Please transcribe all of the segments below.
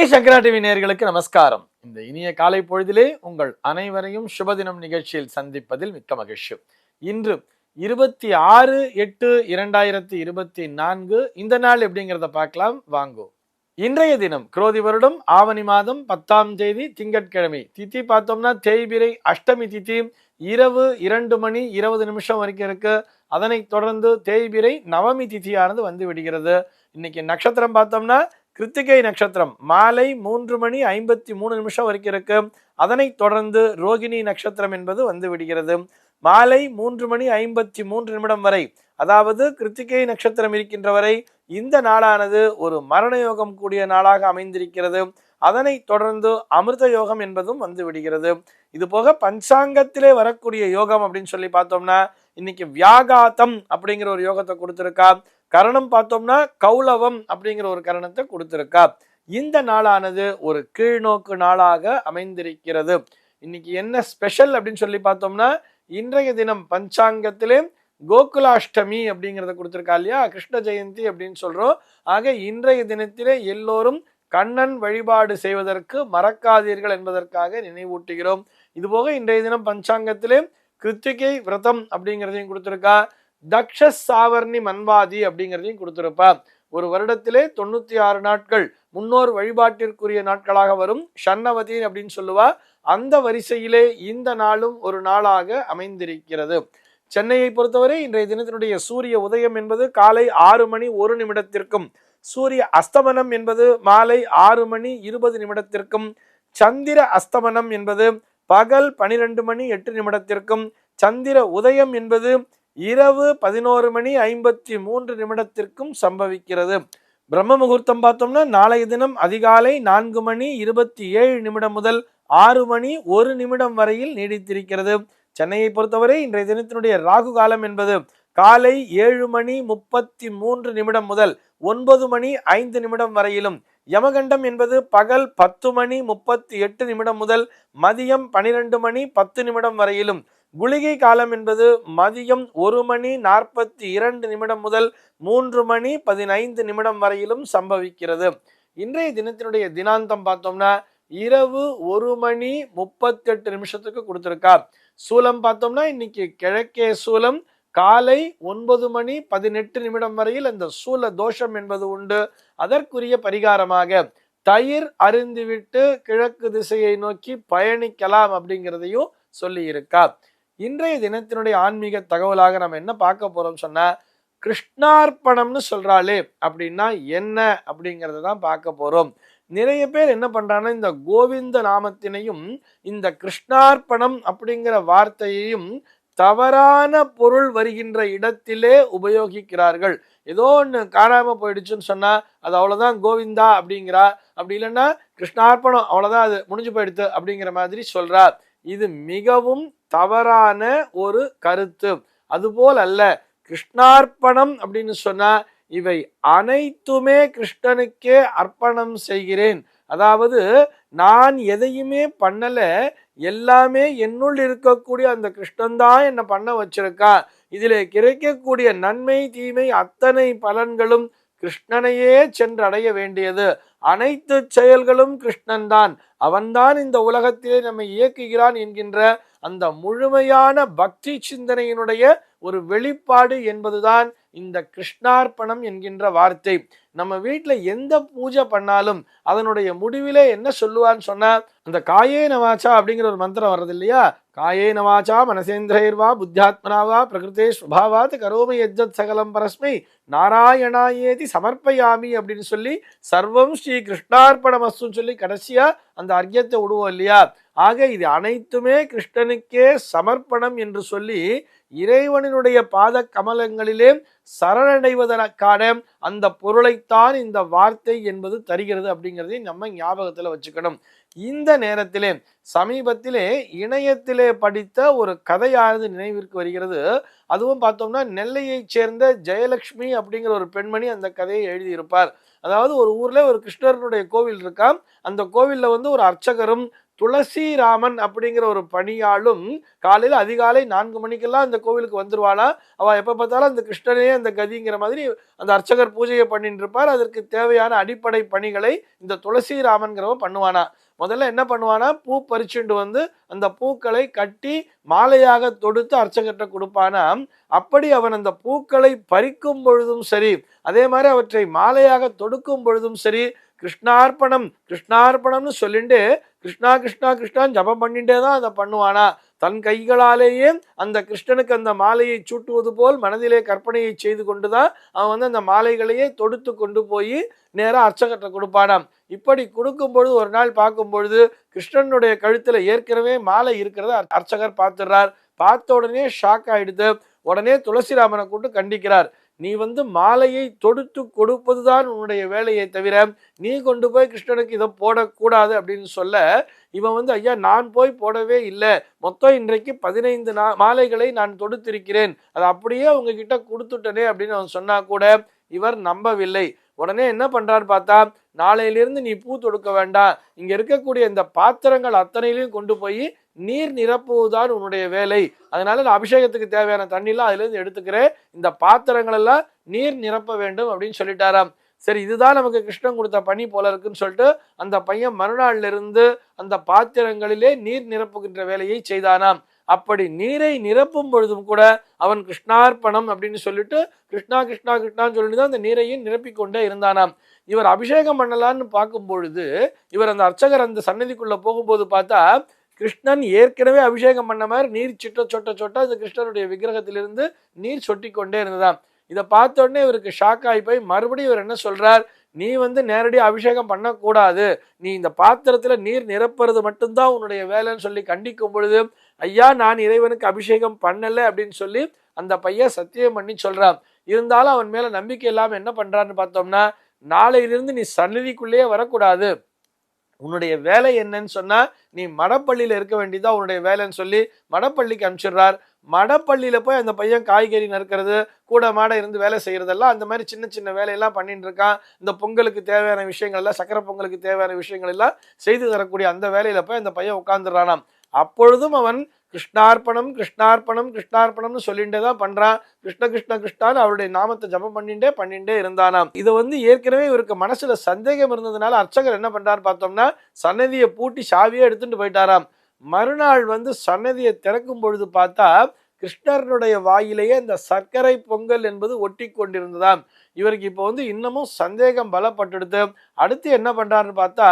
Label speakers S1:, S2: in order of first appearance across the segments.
S1: ஸ்ரீ சங்கரா TV நேர்களுக்கு நமஸ்காரம். இந்த இனிய காலை பொழுதிலே உங்கள் அனைவரையும் சுபதினம் நிகழ்ச்சியில் சந்திப்பதில் மிக்க மகிழ்ச்சி. இன்று இருபத்தி ஆறு எட்டு இரண்டாயிரத்தி இருபத்தி நான்கு இந்த நாள் எப்படிங்கிறத பார்க்கலாம். வாங்கோ. இன்றைய தினம் குரோதி வருடம் ஆவணி மாதம் பத்தாம் தேதி திங்கட்கிழமை. தித்தி பார்த்தோம்னா தேய்பிரை அஷ்டமி திதி இரவு இரண்டு மணி இருபது நிமிஷம் வரைக்கும் இருக்கு. அதனைத் தொடர்ந்து தேய்பிரை நவமி திதியானது வந்து விடுகிறது. இன்னைக்கு நட்சத்திரம் பார்த்தோம்னா கிருத்திகை நட்சத்திரம். மாலை மூன்று மணி ஐம்பத்தி மூணு நிமிஷம் வரைக்கும் இருக்கு அதனைத் தொடர்ந்து ரோகிணி நட்சத்திரம் என்பது வந்து விடுகிறது. மாலை மூன்று மணி ஐம்பத்தி மூன்று நிமிடம் வரை அதாவது கிருத்திகை நட்சத்திரம் இருக்கின்ற வரை இந்த நாளானது ஒரு மரண யோகம் கூடிய நாளாக அமைந்திருக்கிறது. அதனை தொடர்ந்து அமிர்த யோகம் என்பதும் வந்து விடுகிறது. இது போக பஞ்சாங்கத்திலே வரக்கூடிய யோகம் அப்படின்னு சொல்லி பார்த்தோம்னா இன்னைக்கு வியாகாத்தம் அப்படிங்கிற ஒரு யோகத்தை கொடுத்துருக்கா. கரணம் பார்த்தோம்னா கௌலவம் அப்படிங்கிற ஒரு கரணத்தை கொடுத்துருக்கா. இந்த நாளானது ஒரு கீழ்நோக்கு நாளாக அமைந்திருக்கிறது. இன்னைக்கு என்ன ஸ்பெஷல் அப்படின்னு சொல்லி பார்த்தோம்னா இன்றைய தினம் பஞ்சாங்கத்திலே கோகுலாஷ்டமி அப்படிங்கிறத கொடுத்துருக்கா இல்லையா? கிருஷ்ண ஜெயந்தி அப்படின்னு சொல்றோம். ஆக இன்றைய தினத்திலே எல்லோரும் கண்ணன் வழிபாடு செய்வதற்கு மறக்காதீர்கள் என்பதற்காக நினைவூட்டுகிறோம். இதுபோக இன்றைய தினம் பஞ்சாங்கத்திலே கிருத்திகை விரதம் அப்படிங்கிறதையும் கொடுத்துருக்கா. தக்ஷ சாவர்ணி மன்வாதி அப்படிங்கிறதையும் கொடுத்துருப்பா. ஒரு வருடத்திலே தொண்ணூத்தி ஆறு நாட்கள் முன்னோர் வழிபாட்டிற்குரிய நாட்களாக வரும். ஷன்னவதி அப்படின்னு சொல்லுவா. அந்த வரிசையிலே இந்த நாளும் ஒரு நாளாக அமைந்திருக்கிறது. சென்னையை பொறுத்தவரை இன்றைய தினத்தினுடைய சூரிய உதயம் என்பது காலை ஆறு மணி ஒரு நிமிடத்திற்கும் சூரிய அஸ்தமனம் என்பது மாலை ஆறு மணி இருபது நிமிடத்திற்கும் சந்திர அஸ்தமனம் என்பது பகல் பனிரெண்டு மணி எட்டு நிமிடத்திற்கும் சந்திர உதயம் என்பது இரவு பதினோரு மணி ஐம்பத்தி மூன்று நிமிடத்திற்கும் சம்பவிக்கிறது. பிரம்ம முகூர்த்தம் பார்த்தோம்னா நாளைய தினம் அதிகாலை நான்கு மணி இருபத்தி ஏழு நிமிடம் முதல் ஆறு மணி ஒரு நிமிடம் வரையில் நீடித்திருக்கிறது. சென்னையை பொறுத்தவரை இன்றைய தினத்தினுடைய ராகு காலம் என்பது காலை ஏழு மணி முப்பத்தி மூன்று நிமிடம் முதல் ஒன்பது மணி ஐந்து நிமிடம் வரையிலும். யமகண்டம் என்பது பகல் பத்து மணி முப்பத்தி எட்டு நிமிடம் முதல் மதியம் பனிரெண்டு மணி பத்து நிமிடம் வரையிலும். குளிகை காலம் என்பது மதியம் ஒரு மணி நாற்பத்தி இரண்டு நிமிடம் முதல் மூன்று மணி பதினைந்து நிமிடம் வரையிலும் சம்பவிக்கிறது. இன்றைய தினத்தினுடைய தினாந்தம் பார்த்தோம்னா இரவு ஒரு மணி முப்பத்தெட்டு நிமிஷத்துக்கு கொடுத்துருக்கா சூலம் பார்த்தோம்னா இன்னைக்கு கிழக்கே சூலம் காலை ஒன்பது மணி பதினெட்டு நிமிடம் வரையில் அந்த சூல தோஷம் என்பது உண்டு. அதற்குரிய பரிகாரமாக தயிர் அருந்திவிட்டு கிழக்கு திசையை நோக்கி பயணிக்கலாம் அப்படிங்கிறதையும் சொல்லியிருக்கார். இருக்கா இன்றைய தினத்தினுடைய ஆன்மீக தகவலாக நம்ம என்ன பார்க்க போறோம் சொன்னா கிருஷ்ணார்ப்பணம்னு சொல்றாளே அப்படின்னா என்ன அப்படிங்கிறத தான் பார்க்க போறோம். நிறைய பேர் என்ன பண்றாங்கன்னா இந்த கோவிந்த நாமத்தினையும் இந்த கிருஷ்ணார்ப்பணம் அப்படிங்கிற வார்த்தையையும் தவறான பொருள் வருகின்ற இடத்திலே உபயோகிக்கிறார்கள். ஏதோ ஒன்று காணாம போயிடுச்சுன்னு சொன்னா அது அவ்வளோதான் கோவிந்தா அப்படிங்கிறா. அப்படி இல்லைன்னா கிருஷ்ணார்ப்பணம் அவ்வளோதான் அது முடிஞ்சு போயிடுத்து அப்படிங்கிற மாதிரி சொல்றார் இது மிகவும் தவறான ஒரு கருத்து. அதுபோல் அல்ல கிருஷ்ணார்ப்பணம் அப்படின்னு சொன்னா இவை அனைத்துமே கிருஷ்ணனுக்கே அர்ப்பணம் செய்கிறேன். அதாவது நான் எதையுமே பண்ணல எல்லாமே என்னுள் இருக்கக்கூடிய அந்த கிருஷ்ணன் தான் என்னை பண்ண வச்சிருக்கா. இதில் கிடைக்கக்கூடிய நன்மை தீமை அத்தனை பலன்களும் கிருஷ்ணனையே சென்றடைய வேண்டியது. அனைத்து செயல்களும் கிருஷ்ணன் தான் அவன்தான் இந்த உலகத்திலே நம்மை இயக்குகிறான் என்கின்ற அந்த முழுமையான பக்தி சிந்தனையினுடைய ஒரு வெளிப்பாடு என்பதுதான் இந்த கிருஷ்ணார்ப்பணம் என்கின்ற வார்த்தை. நம்ம வீட்டில் எந்த பூஜை பண்ணாலும் அதனுடைய முடிவிலே என்ன சொல்லுவான்னு சொன்னால் அந்த காயே நவாச்சா அப்படிங்கிற ஒரு மந்திரம் வர்றது இல்லையா காயேன வாச்சா மனசேந்திரைர்வா புத்தியாத்மனாவா பிரகிருதே ஸ்வபாவாத் கரோமி எஜ்ஜத் சகலம் பரஸ்மை நாராயணாயேதி சமர்ப்பயாமி அப்படின்னு சொல்லி சர்வம் ஸ்ரீ கிருஷ்ணார்ப்பணமஸ்துன்னு சொல்லி கடைசியாக அந்த அர்க்கியத்தை விடுவோம் இல்லையா ஆக இது அனைத்துமே கிருஷ்ணனுக்கே சமர்ப்பணம் என்று சொல்லி இறைவனினுடைய பாத கமலங்களிலே சரணடைவதற்கான அந்த பொருளைத்தான் இந்த வார்த்தை என்பது தருகிறது அப்படிங்கிறதையும் நம்ம ஞாபகத்தில் வச்சுக்கணும். இந்த நேரத்திலே சமீபத்திலே இணையத்திலே படித்த ஒரு கதையானது நினைவிற்கு வருகிறது. அதுவும் பார்த்தோம்னா நெல்லையைச் சேர்ந்த ஜெயலட்சுமி அப்படிங்கிற ஒரு பெண்மணி அந்த கதையை எழுதியிருப்பார். அதாவது ஒரு ஊர்ல ஒரு கிருஷ்ணருடைய கோவில் இருக்கான் அந்த கோவில்ல வந்து ஒரு அர்ச்சகரும் துளசிராமன் அப்படிங்கிற ஒரு பணியாளும் காலையில் அதிகாலை நான்கு மணிக்கெல்லாம் இந்த கோவிலுக்கு வந்துருவாளா? அவள் எப்போ பார்த்தாலும் அந்த கிருஷ்ணனே அந்த கதிங்கிற மாதிரி அந்த அர்ச்சகர் பூஜையை பண்ணிட்டு இருப்பார். அதற்கு தேவையான அடிப்படை பணிகளை இந்த துளசிராமன்கிறவன் பண்ணுவானா? முதல்ல என்ன பண்ணுவானா? பூ பறிச்சுண்டு வந்து அந்த பூக்களை கட்டி மாலையாக தொடுத்து அர்ச்சகர்கிட்ட கொடுப்பானா? அப்படி அவன் அந்த பூக்களை பறிக்கும் பொழுதும் சரி அதே மாதிரி அவற்றை மாலையாக தொடுக்கும் பொழுதும் சரி கிருஷ்ணார்ப்பணம் கிருஷ்ணார்ப்பணம்னு சொல்லிட்டு கிருஷ்ணா கிருஷ்ணா கிருஷ்ணான்னு ஜபம் பண்ணிட்டே தான் அதை பண்ணுவானா. தன் கைகளாலேயே அந்த கிருஷ்ணனுக்கு அந்த மாலையை சூட்டுவது போல் மனதிலே கற்பனையை செய்து கொண்டு தான் அவன் வந்து அந்த மாலைகளையே தொடுத்து கொண்டு போய் நேராக அர்ச்சகர்கிட்ட கொடுப்பானாம். இப்படி கொடுக்கும் பொழுது ஒரு நாள் பார்க்கும் பொழுது கிருஷ்ணனுடைய கழுத்தில் ஏற்கனவே மாலை இருக்கிறத அர்ச்சகர் பார்த்துடுறார். பார்த்த உடனே ஷாக் ஆயிடுது. உடனே துளசிராமனை கூட்டு கண்டிக்கிறார். நீ வந்து மாலையை தொடுத்து கொடுப்பதுதான் உன்னுடைய வேலையை தவிர நீ கொண்டு போய் கிருஷ்ணனுக்கு இதை போடக்கூடாது அப்படின்னு சொல்ல இவன் வந்து ஐயா நான் போய் போடவே இல்லை. மொத்தம் இன்றைக்கு பதினைந்து நா மாலைகளை நான் தொடுத்திருக்கிறேன். அதை அப்படியே உங்ககிட்ட கொடுத்துட்டனே அப்படின்னு அவன் சொன்னா கூட இவர் நம்பவில்லை. உடனே என்ன பண்றாரு பார்த்தா நாளையிலிருந்து நீ பூ தொடுக்க வேண்டாம். இங்க இருக்கக்கூடிய இந்த பாத்திரங்கள் அத்தனையிலையும் கொண்டு போய் நீர் நிரப்புவதுதான் உன்னுடைய வேலை. அதனால நான் அபிஷேகத்துக்கு தேவையான தண்ணிலாம் அதுலேருந்து எடுத்துக்கிறேன். இந்த பாத்திரங்கள் எல்லாம் நீர் நிரப்ப வேண்டும் அப்படின்னு சொல்லிட்டாராம். சரி இதுதான் நமக்கு கிருஷ்ணன் கொடுத்த பணி போல இருக்குன்னு சொல்லிட்டு அந்த பையன் மறுநாள்ல இருந்து அந்த பாத்திரங்களிலே நீர் நிரப்புகின்ற வேலையை செய்தானாம். அப்படி நீரை நிரப்பும் பொழுதும் கூட அவன் கிருஷ்ணார்ப்பணம் அப்படின்னு சொல்லிட்டு கிருஷ்ணா கிருஷ்ணா கிருஷ்ணான்னு சொல்லிட்டு தான் அந்த நீரையும் நிரப்பிக்கொண்டே இருந்தானாம். இவர் அபிஷேகம் பண்ணலான்னு பார்க்கும் பொழுது இவர் அந்த அர்ச்சகர் அந்த சன்னதிக்குள்ள போகும்போது பார்த்தா கிருஷ்ணன் ஏற்கனவே அபிஷேகம் பண்ண மாதிரி நீர் சிட்ட சொட்ட சொட்ட அந்த கிருஷ்ணனுடைய விக்கிரகத்திலிருந்து நீர் சொட்டி கொண்டே இருந்ததாம். இதை பார்த்தோடனே இவருக்கு ஷாக் ஆகி போய் மறுபடியும் இவர் என்ன சொல்றார்? நீ வந்து நேரடியாக அபிஷேகம் பண்ணக்கூடாது. நீ இந்த பாத்திரத்தில் நீர் நிரப்புறது மட்டும்தான் உன்னுடைய வேலைன்னு சொல்லி கண்டிக்கும் பொழுது ஐயா நான் இறைவனுக்கு அபிஷேகம் பண்ணலை அப்படின்னு சொல்லி அந்த பையன் சத்தியம் பண்ணி சொல்கிறான் இருந்தாலும் அவன் மேலே நம்பிக்கை இல்லாமல் என்ன பண்ணுறான்னு பார்த்தோம்னா நாளையிலிருந்து நீ சந்நிதிக்குள்ளேயே வரக்கூடாது. உன்னுடைய வேலை என்னன்னு சொன்னா நீ மடப்பள்ளியில இருக்க வேண்டியதா உன்னுடைய வேலைன்னு சொல்லி மடப்பள்ளிக்கு அனுப்பிச்சிடுறார். மடப்பள்ளியில போய் அந்த பையன் காய்கறி நறுக்கிறது கூட மாட இருந்து வேலை செய்யறதெல்லாம் அந்த மாதிரி சின்ன சின்ன வேலையெல்லாம் பண்ணிட்டு இருக்கான். இந்த பொங்கலுக்கு தேவையான விஷயங்கள் எல்லாம் சக்கரை பொங்கலுக்கு தேவையான விஷயங்கள் எல்லாம் செய்து தரக்கூடிய அந்த வேலையில போய் அந்த பையன் உட்காந்துடுறானாம் அப்பொழுதும் அவன் கிருஷ்ணார்ப்பணம் கிருஷ்ணார்ப்பணம் கிருஷ்ணார்ப்பணம்னு சொல்லிட்டே தான் பண்ணுறான் கிருஷ்ண கிருஷ்ண கிருஷ்ணான்னு அவருடைய நாமத்தை ஜபம் பண்ணிட்டே பண்ணிட்டே இருந்தானாம். இதை வந்து ஏற்கனவே இவருக்கு மனசில் சந்தேகம் இருந்ததுனால அர்ச்சகர் என்ன பண்ணுறாரு பார்த்தோம்னா சன்னதியை பூட்டி சாவியே எடுத்துட்டு போயிட்டாராம். மறுநாள் வந்து சன்னதியை திறக்கும் பொழுது பார்த்தா கிருஷ்ணருடைய வாயிலேயே இந்த சர்க்கரை பொங்கல் என்பது ஒட்டி கொண்டிருந்ததாம். இவருக்கு இப்போ வந்து இன்னமும் சந்தேகம் பலப்பட்டுடுது. அடுத்து என்ன பண்ணுறாருன்னு பார்த்தா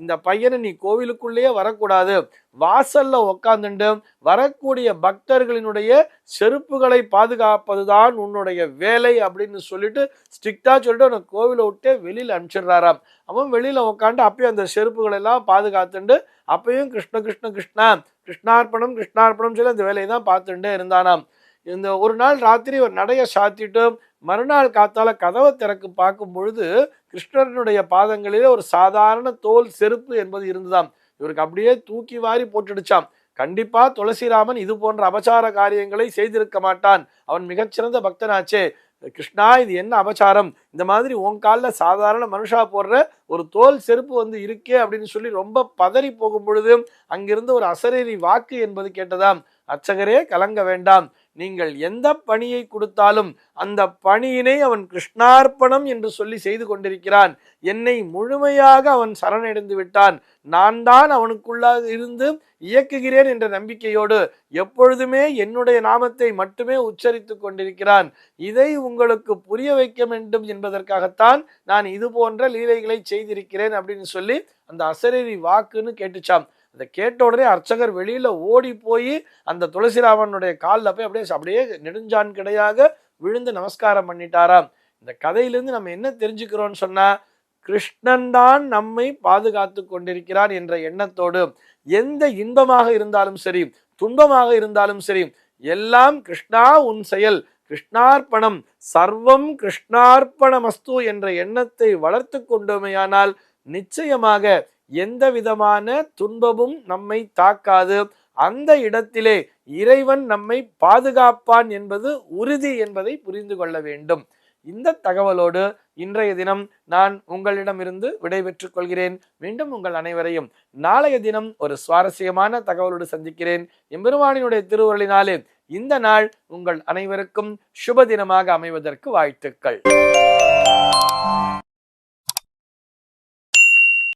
S1: இந்த பையனை நீ கோவிலுக்குள்ளேயே வரக்கூடாது. வாசல்ல உக்காந்துண்டு வரக்கூடிய பக்தர்களினுடைய செருப்புகளை பாதுகாப்பதுதான் உன்னுடைய வேலை அப்படின்னு சொல்லிட்டு ஸ்ட்ரிக்டா சொல்லிட்டு அவனை கோவிலை விட்டே வெளியில அனுப்பிச்சிடுறாராம். அவன் வெளியில உட்காந்து அப்பயும் அந்த செருப்புகளை எல்லாம் பாதுகாத்துண்டு அப்பயும் கிருஷ்ண கிருஷ்ண கிருஷ்ணா கிருஷ்ணார்ப்பணம் கிருஷ்ணார்ப்பணம் சொல்லி அந்த வேலையை தான் பார்த்துட்டே இருந்தானாம். இந்த ஒரு நாள் ராத்திரி ஒரு நடைய சாத்திட்டு மறுநாள் காத்தால கதவை திறக்கு பார்க்கும் பொழுது கிருஷ்ணனுடைய பாதங்களிலே ஒரு சாதாரண தோல் செருப்பு என்பது இருந்ததாம். இவருக்கு அப்படியே தூக்கி வாரி போட்டுடுச்சாம். கண்டிப்பா துளசிராமன் இது போன்ற அபச்சார காரியங்களை செய்திருக்க மாட்டான். அவன் மிகச்சிறந்த பக்தனாச்சே. கிருஷ்ணா இது என்ன அபச்சாரம்? இந்த மாதிரி உன் காலில் சாதாரண மனுஷா போடுற ஒரு தோல் செருப்பு வந்து இருக்கே அப்படின்னு சொல்லி ரொம்ப பதறி போகும் பொழுது அங்கிருந்து ஒரு அசரேரி வாக்கு என்பது கேட்டதாம். அர்ச்சகரே கலங்க வேண்டாம். நீங்கள் எந்த பணியை கொடுத்தாலும் அந்த பணியினை அவன் கிருஷ்ணார்ப்பணம் என்று சொல்லி செய்து கொண்டிருக்கிறான். என்னை முழுமையாக அவன் சரணடைந்து விட்டான். நான் தான் அவனுக்குள்ளாக இருந்து இயக்குகிறேன் என்ற நம்பிக்கையோடு எப்பொழுதுமே என்னுடைய நாமத்தை மட்டுமே உச்சரித்து கொண்டிருக்கிறான். இதை உங்களுக்கு புரிய வைக்க வேண்டும் என்பதற்காகத்தான் நான் இது போன்ற லீலைகளை செய்திருக்கிறேன் அப்படின்னு சொல்லி அந்த அசரேரி வாக்குன்னு கேட்டுச்சாம். அதை கேட்ட உடனே அர்ச்சகர் வெளியில் ஓடி போய் அந்த துளசிராமனுடைய காலில் போய் அப்படியே அப்படியே நெடுஞ்சான் கிடையாக விழுந்து நமஸ்காரம் பண்ணிட்டாராம். இந்த கதையிலிருந்து நம்ம என்ன தெரிஞ்சுக்கிறோம்னு சொன்னால் கிருஷ்ணன் தான் நம்மை பாதுகாத்து கொண்டிருக்கிறான் என்ற எண்ணத்தோடு எந்த இன்பமாக இருந்தாலும் சரி துன்பமாக இருந்தாலும் சரி எல்லாம் கிருஷ்ணா உன் செயல் கிருஷ்ணார்ப்பணம் சர்வம் கிருஷ்ணார்ப்பணமஸ்து என்ற எண்ணத்தை வளர்த்து கொண்டோமையானால் நிச்சயமாக எந்த விதமான துன்பமும் நம்மை தாக்காது. அந்த இடத்திலே இறைவன் நம்மை பாதுகாப்பான் என்பது உறுதி என்பதை புரிந்து கொள்ள வேண்டும். இந்த தகவலோடு இன்றைய தினம் நான் உங்களிடமிருந்து விடைபெற்றுக் கொள்கிறேன். மீண்டும் உங்கள் அனைவரையும் நாளைய தினம் ஒரு சுவாரஸ்யமான தகவலோடு சந்திக்கிறேன். எம்பெருமானினுடைய திருவுருளினாலே இந்த நாள் உங்கள் அனைவருக்கும் சுப தினமாக அமைவதற்கு வாழ்த்துக்கள்.